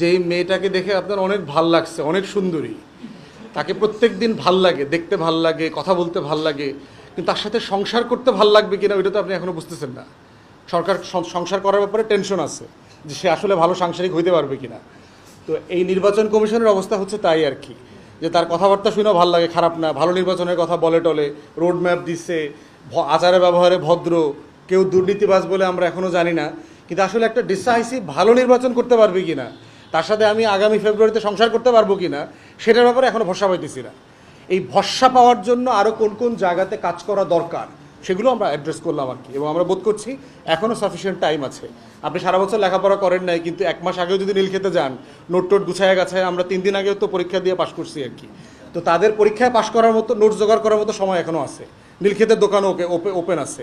যে এই মেয়েটাকে দেখে আপনার অনেক ভালো লাগছে, অনেক সুন্দরী। তাকে প্রত্যেক দিন ভালো লাগে, দেখতে ভালো লাগে, কথা বলতে ভালো লাগে, কিন্তু তার সাথে সংসার করতে ভালো লাগবে কিনা ওইটা তো আপনি এখনও বুঝতেছেন না। সরকার সংসার করার ব্যাপারে টেনশন আছে যে সে আসলে ভালো সাংসারিক হইতে পারবে কিনা। তো এই নির্বাচন কমিশনের অবস্থা হচ্ছে তাই আর কি, যে তার কথাবার্তা শুনেও ভালো লাগে, খারাপ না, ভালো নির্বাচনের কথা বলে টলে রোড ম্যাপ দিচ্ছে আচারে ব্যবহারে ভদ্র, কেউ দুর্নীতিবাজ বলে আমরা এখনও জানি না, কিন্তু আসলে একটা ডিসাইসিভ ভালো নির্বাচন করতে পারবে কিনা। তার সাথে আমি আগামী ফেব্রুয়ারিতে সংসার করতে পারব কিনা, সেটার ব্যাপারে এখনও ভরসা পাইতেছি না। এই ভরসা পাওয়ার জন্য আরও কোন কোন জায়গাতে কাজ করা দরকার, সেগুলো আমরা অ্যাড্রেস করলাম আর কি। এবং আমরা বোধ করছি এখনও সাফিসিয়েন্ট টাইম আছে। আপনি সারা বছর লেখাপড়া করেন নাই, কিন্তু এক মাস আগেও যদি নীল খেতে যান নোট টোট গুছায় গাছায় আমরা তিন দিন আগেও তো পরীক্ষা দিয়ে পাশ করছি আর কি। তো তাদের পরীক্ষায় পাশ করার মতো নোট জোগাড় করার মতো সময় এখনও আছে। নীলক্ষেতের দোকানও ওকে ওপেন আছে।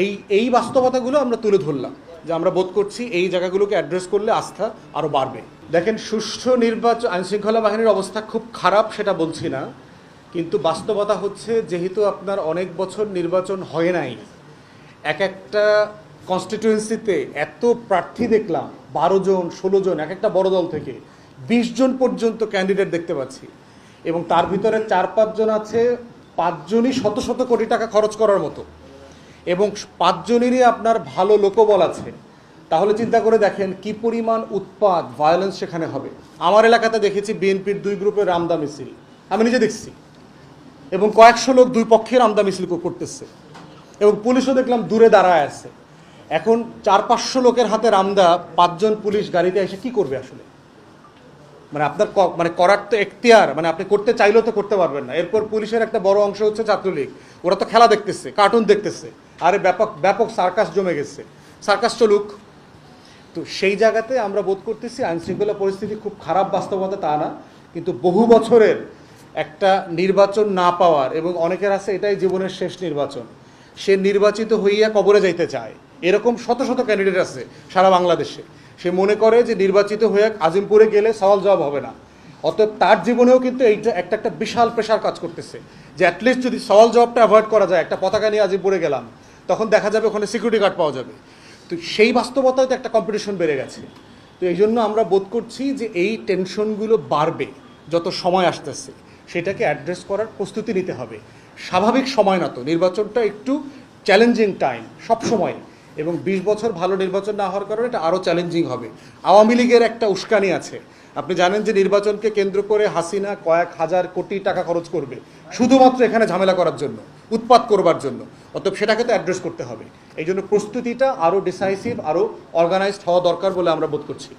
এই এই বাস্তবতাগুলো আমরা তুলে ধরলাম, যে আমরা বোধ করছি এই জায়গাগুলোকে অ্যাড্রেস করলে আস্থা আরও বাড়বে। দেখেন, সুষ্ঠু নির্বাচন আইনশৃঙ্খলা বাহিনীর অবস্থা খুব খারাপ, সেটা বলছি না। কিন্তু বাস্তবতা হচ্ছে, যেহেতু আপনার অনেক বছর নির্বাচন হয় নাই, এক একটা কনস্টিটিউয়েন্সিতে এত প্রার্থী দেখলাম, বারো জন, ষোলো জন, এক একটা বড় দল থেকে, বিশ জন পর্যন্ত ক্যান্ডিডেট দেখতে পাচ্ছি। এবং তার ভিতরে চার পাঁচজন আছে পাঁচজনই শত শত কোটি টাকা খরচ করার মতো। এবং পাঁচজনেরই আপনার ভালো লোকবল আছে। তাহলে চিন্তা করে দেখেন কি পরিমাণ উৎপাদ ভায়োলেন্স সেখানে হবে। আমার এলাকাতে দেখেছি বিএনপির দুই গ্রুপের রামদা মিছিল। আমি নিজে দেখছি। এবং কয়েকশো লোক দুই পক্ষের আমদা মিছিল করতেছে। এবং পুলিশও দেখলাম দূরে দাঁড়ায় আছে। এখন চার পাঁচশো লোকের হাতে রামদা, পাঁচজন পুলিশ গাড়িতে এসে কি করবে আসলে? মানে আপনার মানে করার তো এখতিয়ার মানে আপনি করতে চাইলেও তো করতে পারবেন না। এরপর পুলিশের একটা বড় অংশ হচ্ছে ছাত্রলীগ। ওরা তো খেলা দেখতেছে কার্টুন দেখতেছে। আরে ব্যাপক ব্যাপক সার্কাস জমে গেছে। সার্কাস চলুক তো সেই জায়গাতে আমরা বোধ করতেছি আইন শৃঙ্খলা পরিস্থিতি খুব খারাপ বাস্তবতা তা না, কিন্তু বহু বছরের একটা নির্বাচন না পাওয়ার এবং অনেকের আছে এটাই জীবনের শেষ নির্বাচন, সে নির্বাচিত হইয়া কবরে যাইতে চায়। এরকম শত শত ক্যান্ডিডেট আছে সারা বাংলাদেশে। সে মনে করে যে নির্বাচিত হয়ে আজিমপুরে গেলে সওয়াল জবাব হবে না। অতএব তার জীবনেও কিন্তু এইটা একটা একটা বিশাল প্রেশার কাজ করতেছে যে অ্যাটলিস্ট যদি সওয়াল জবাবটা অ্যাভয়েড করা যায়, একটা পতাকা নিয়ে আজিমপুরে গেলাম, তখন দেখা যাবে ওখানে সিকিউরিটি গার্ড পাওয়া যাবে। তো সেই বাস্তবতায় তো একটা কম্পিটিশন বেড়ে গেছে। তো এই জন্য আমরা বোধ করছি যে এই টেনশনগুলো বাড়বে, যত সময় আসতেছে, সেটাকে অ্যাড্রেস করার প্রস্তুতি নিতে হবে। স্বাভাবিক সময় না তো, নির্বাচনটা একটু চ্যালেঞ্জিং টাইম সব সময়। এবং বিশ বছর ভালো নির্বাচন না হওয়ার কারণে এটা আরও চ্যালেঞ্জিং হবে। আওয়ামী লীগের একটা উস্কানি আছে। আপনি জানেন যে নির্বাচনকে কেন্দ্র করে হাসিনা কয়েক হাজার কোটি টাকা খরচ করবে, শুধুমাত্র এখানে ঝামেলা করার জন্য। উৎপাত করবার জন্য। অতএব সেটাকে তো অ্যাড্রেস করতে হবে। এই জন্য প্রস্তুতিটা আরও ডিসাইসিভ আরও অর্গানাইজড হওয়া দরকার বলে আমরা বোধ করছি।